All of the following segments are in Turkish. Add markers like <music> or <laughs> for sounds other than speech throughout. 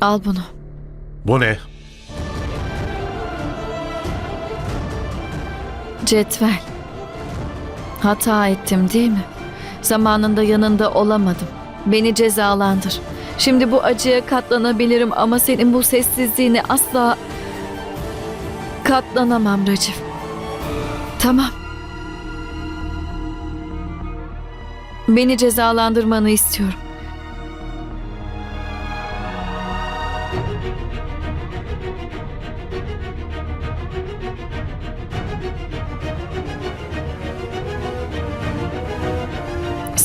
Al bunu. Bu ne? Cetvel. Hata ettim değil mi? Zamanında yanında olamadım. Beni cezalandır. Şimdi bu acıya katlanabilirim ama senin bu sessizliğine asla katlanamam Racif. Tamam. Beni cezalandırmanı istiyorum.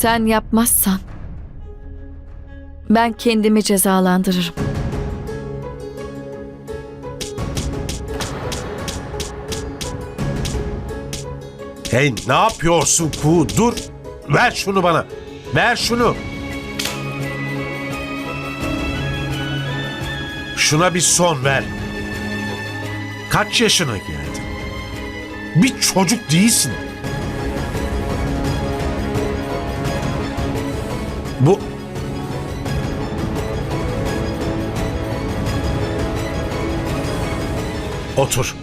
Sen yapmazsan ben kendimi cezalandırırım. Hey ne yapıyorsun Ku? Dur. Ver şunu bana. Ver şunu. Şuna bir son ver. Kaç yaşına geldin? Bir çocuk değilsin. Otur.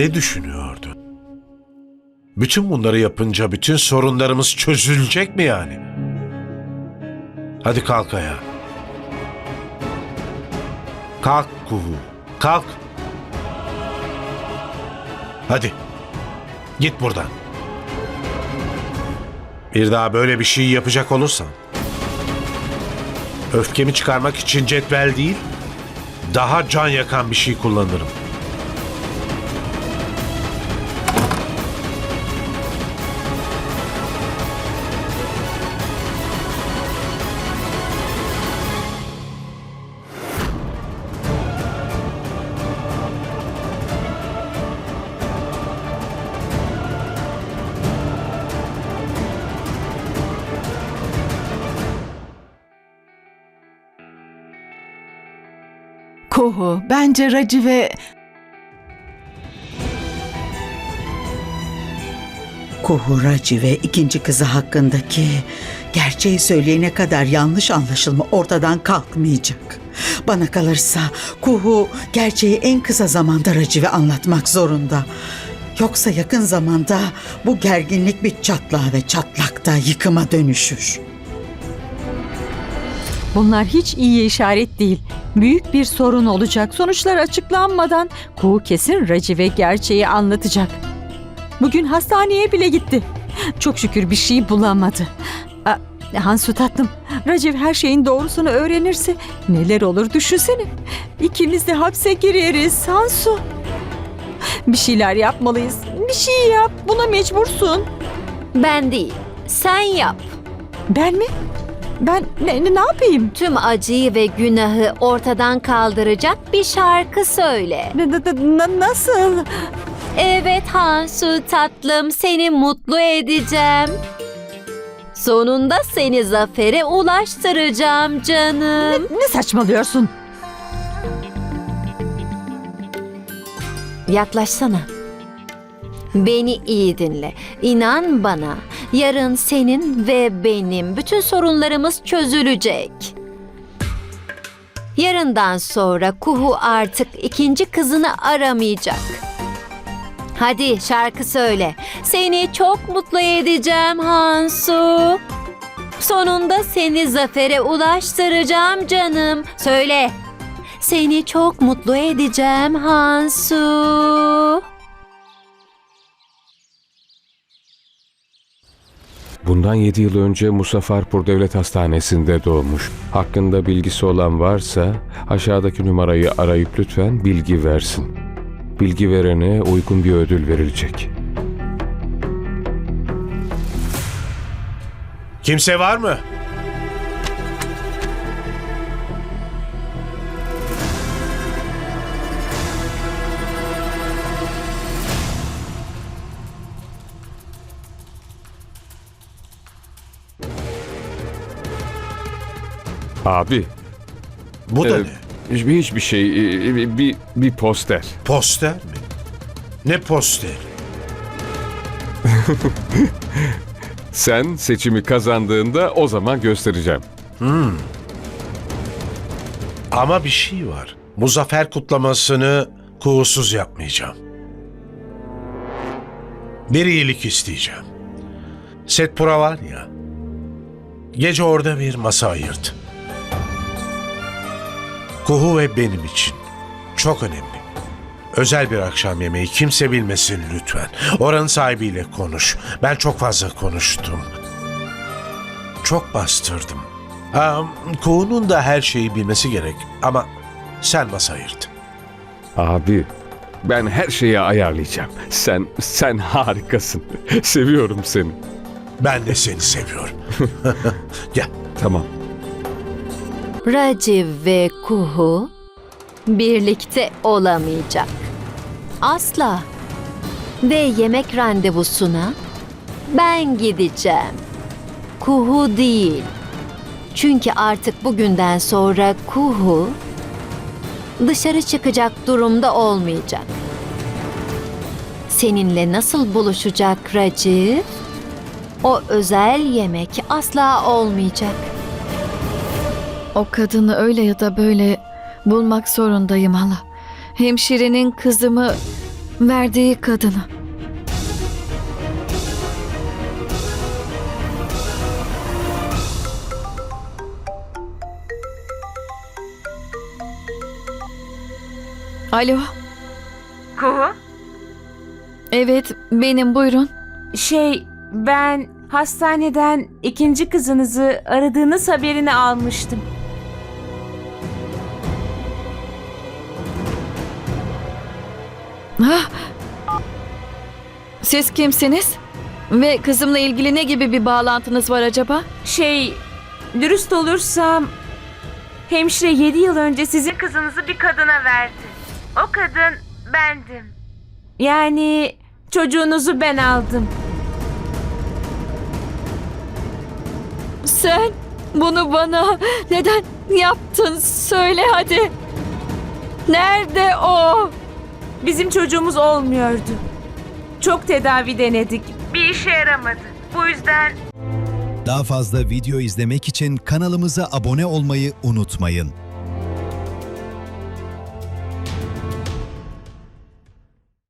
Ne düşünüyordun? Bütün bunları yapınca bütün sorunlarımız çözülecek mi yani? Hadi kalk ayağa. Kalk Kuhu. Kalk. Hadi. Git buradan. Bir daha böyle bir şey yapacak olursan öfkemi çıkarmak için cetvel değil daha can yakan bir şey kullanırım. Kuhu, bence Raci ve... Kuhu Raci ve ikinci kızı hakkındaki gerçeği söyleyene kadar yanlış anlaşılma ortadan kalkmayacak. Bana kalırsa Kuhu gerçeği en kısa zamanda Racive anlatmak zorunda. Yoksa yakın zamanda bu gerginlik bir çatlağa ve çatlakta yıkıma dönüşür. Bunlar hiç iyi işaret değil. Büyük bir sorun olacak. Sonuçlar açıklanmadan Kuğu kesin Racive gerçeği anlatacak. Bugün hastaneye bile gitti. Çok şükür bir şey bulamadı. Aa, Hansu tatlım, Raciv her şeyin doğrusunu öğrenirse neler olur düşünsene. İkimiz de hapse gireriz Hansu. Bir şeyler yapmalıyız. Bir şey yap. Buna mecbursun. Ben değil, sen yap. Ben mi? Ben ne, ne yapayım? Tüm acıyı ve günahı ortadan kaldıracak bir şarkı söyle. Na- na- na- nasıl? Evet Hansu tatlım seni mutlu edeceğim. Sonunda seni zafere ulaştıracağım canım. Ne saçmalıyorsun? Yaklaşsana. Beni iyi dinle. İnan bana. Yarın senin ve benim bütün sorunlarımız çözülecek. Yarından sonra Kuhu artık ikinci kızını aramayacak. Hadi şarkı söyle. Seni çok mutlu edeceğim Hansu. Sonunda seni zafere ulaştıracağım canım. Söyle. Seni çok mutlu edeceğim Hansu. Bundan 7 yıl önce Musaffarpur Devlet Hastanesi'nde doğmuş. Hakkında bilgisi olan varsa aşağıdaki numarayı arayıp lütfen bilgi versin. Bilgi verene uygun bir ödül verilecek. Kimse var mı? Abi, Bu da e, ne? hiçbir, hiçbir şey, e, bir, bir poster. Poster mi? Ne posteri? <laughs> Sen seçimi kazandığında o zaman göstereceğim. Ama bir şey var. Bu zafer kutlamasını kuğusuz yapmayacağım. Bir iyilik isteyeceğim. Setpura var ya. Gece orada bir masa ayırt. Kuhu ve benim için. Çok önemli. Özel bir akşam yemeği kimse bilmesin lütfen. Oranın sahibiyle konuş. Ben çok fazla konuştum. Çok bastırdım. Aa, Kuhu'nun da her şeyi bilmesi gerek. Ama sen masa ayırt. Abi, ben her şeyi ayarlayacağım. Sen, sen harikasın. <laughs> Seviyorum seni. Ben de seni seviyorum. <laughs> Gel. Tamam. Raciv ve Kuhu birlikte olamayacak. Asla. Ve yemek randevusuna ben gideceğim. Kuhu değil. Çünkü artık bugünden sonra Kuhu dışarı çıkacak durumda olmayacak. Seninle nasıl buluşacak Raciv? O özel yemek asla olmayacak. O kadını öyle ya da böyle bulmak zorundayım hala. Hemşirenin kızımı verdiği kadını. Alo. Kuhu? Evet benim buyurun. Şey, ben hastaneden ikinci kızınızı aradığınız haberini almıştım. Siz kimsiniz? Ve kızımla ilgili ne gibi bir bağlantınız var acaba? Şey, dürüst olursam hemşire 7 yıl önce sizin kızınızı bir kadına verdi. O kadın bendim. Yani çocuğunuzu ben aldım. Sen bunu bana neden yaptın? Söyle hadi. Nerede o? Bizim çocuğumuz olmuyordu. Çok tedavi denedik. Bir işe yaramadı. Bu yüzden Daha fazla video izlemek için kanalımıza abone olmayı unutmayın.